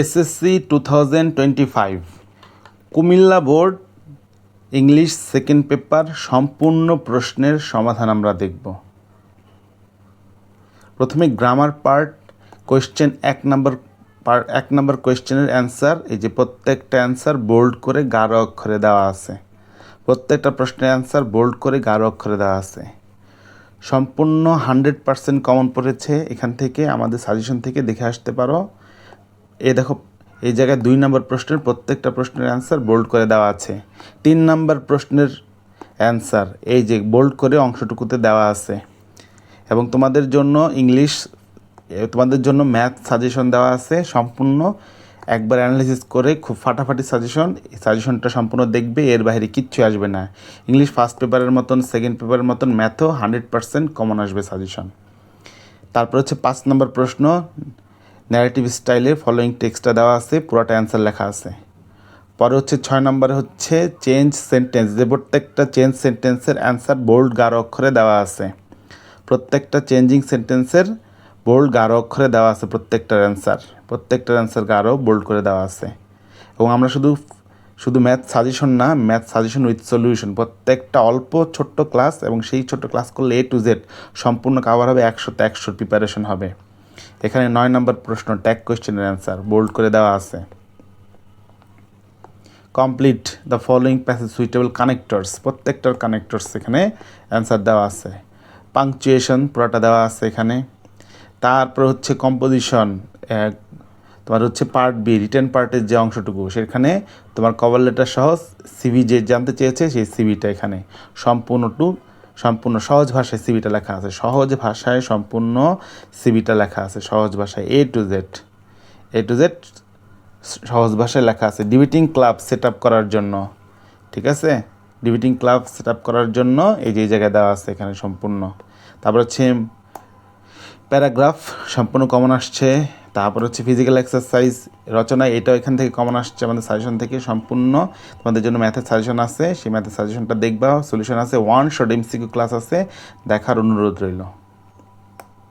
SSC two thousand twenty five Comilla board, English second paper, সম্পূর্ণ প্রশ্নের সমাধান আমরা দেখব। প্রথমে গ্রামার পার্ট, কোয়েশ্চেন এক নম্বর পার, এক নম্বর কোয়েশ্চেনের অ্যান্সার, এই যে প্রত্যেকটা অ্যান্সার বোল্ড করে গাঢ় অক্ষরে দেওয়া আছে। প্রত্যেকটা প্রশ্নের অ্যান্সার বোল্ড করে গাঢ় অক্ষরে দেওয়া আছে। সম্পূর্ণ হান্ড্রেড পার্সেন্ট কমন পড়েছে, এখান থেকে আমাদের সাজেশন থেকে দেখে আসতে পারো। এ দেখো, এই জায়গায় দুই নম্বর প্রশ্নের প্রত্যেকটা প্রশ্নের অ্যান্সার বোল্ড করে দেওয়া আছে। তিন নম্বর প্রশ্নের অ্যান্সার এই যে বোল্ড করে অংশটুকুতে দেওয়া আছে। এবং তোমাদের জন্য ইংলিশ তোমাদের জন্য ম্যাথ সাজেশন দেওয়া আছে। সম্পূর্ণ একবার অ্যানালিসিস করে খুব ফাটাফাটি সাজেশন সাজেশনটা সম্পূর্ণ দেখবে, এর বাইরে কিচ্ছু আসবে না। ইংলিশ ফার্স্ট পেপারের মতন সেকেন্ড পেপারের মতন ম্যাথও হান্ড্রেড পার্সেন্ট কমন আসবে সাজেশন তারপর হচ্ছে পাঁচ নম্বর প্রশ্ন ন্যারেটিভ স্টাইলে ফলোয়িং টেক্সটটা দেওয়া আছে, পুরোটা অ্যান্সার লেখা আছে। পরে হচ্ছে ছয় নম্বরে হচ্ছে চেঞ্জ সেন্টেন্স যে প্রত্যেকটা চেঞ্জ সেন্টেন্সের অ্যান্সার বোল্ড গাঢ় অক্ষরে দেওয়া আছে। প্রত্যেকটা চেঞ্জিং সেন্টেন্সের বোল্ড গাঢ় অক্ষরে দেওয়া আছে প্রত্যেকটার অ্যান্সার প্রত্যেকটার অ্যান্সার গাঢ় বোল্ড করে দেওয়া আছে। এবং আমরা শুধু শুধু ম্যাথ সাজেশন না ম্যাথ সাজেশন উইথ সলিউশন প্রত্যেকটা অল্প, ছোট্ট ক্লাস এবং সেই ছোট্ট ক্লাস করলে এ টু জেড সম্পূর্ণ কাভার হবে, একশোতে একশোর প্রিপারেশন হবে। এখানে নয় নম্বর প্রশ্ন ট্যাগ কোয়েশ্চেনের অ্যান্সার বোল্ড করে দেওয়া আছে। Complete the following passage suitable connectors প্রত্যেকটার কানেক্টরস এখানে অ্যান্সার দেওয়া আছে। পাংচুয়েশন পুরোটা দেওয়া আছে এখানে। তারপর হচ্ছে কম্পোজিশন তোমার হচ্ছে পার্ট বি রিটার্ন পার্টের যে অংশটুকু, সেখানে তোমার কভার লেটার সহ সিভি যে জানতে চেয়েছে, সেই সিভিটা এখানে। সম্পূর্ণটু সম্পূর্ণ সহজ ভাষায় সিভিটা লেখা আছে। সহজ ভাষায় সম্পূর্ণ সিভিটা লেখা আছে। সহজ ভাষায় A to Z A to Z সহজ ভাষায় লেখা আছে। ডিবেটিং ক্লাব সেট আপ করার জন্য। ঠিক আছে? ডিবেটিং ক্লাব সেট আপ করার জন্য এই যে জায়গায় দেওয়া আছে এখানে সম্পূর্ণ। তারপর হচ্ছে প্যারাগ্রাফ সম্পূর্ণ কমন আসছে। তারপর হচ্ছে ফিজিক্যাল এক্সারসাইজ রচনা এটাও এখান থেকে কমন আসছে, আমাদের সাজেশন থেকে সম্পূর্ণ। তোমাদের জন্য ম্যাথের সাজেশন আছে, সেই ম্যাথের সাজেশনটা দেখবা সলিউশন আছে ওয়ান শর্ট এমসিকিউ ক্লাস আছে, দেখার অনুরোধ রইল।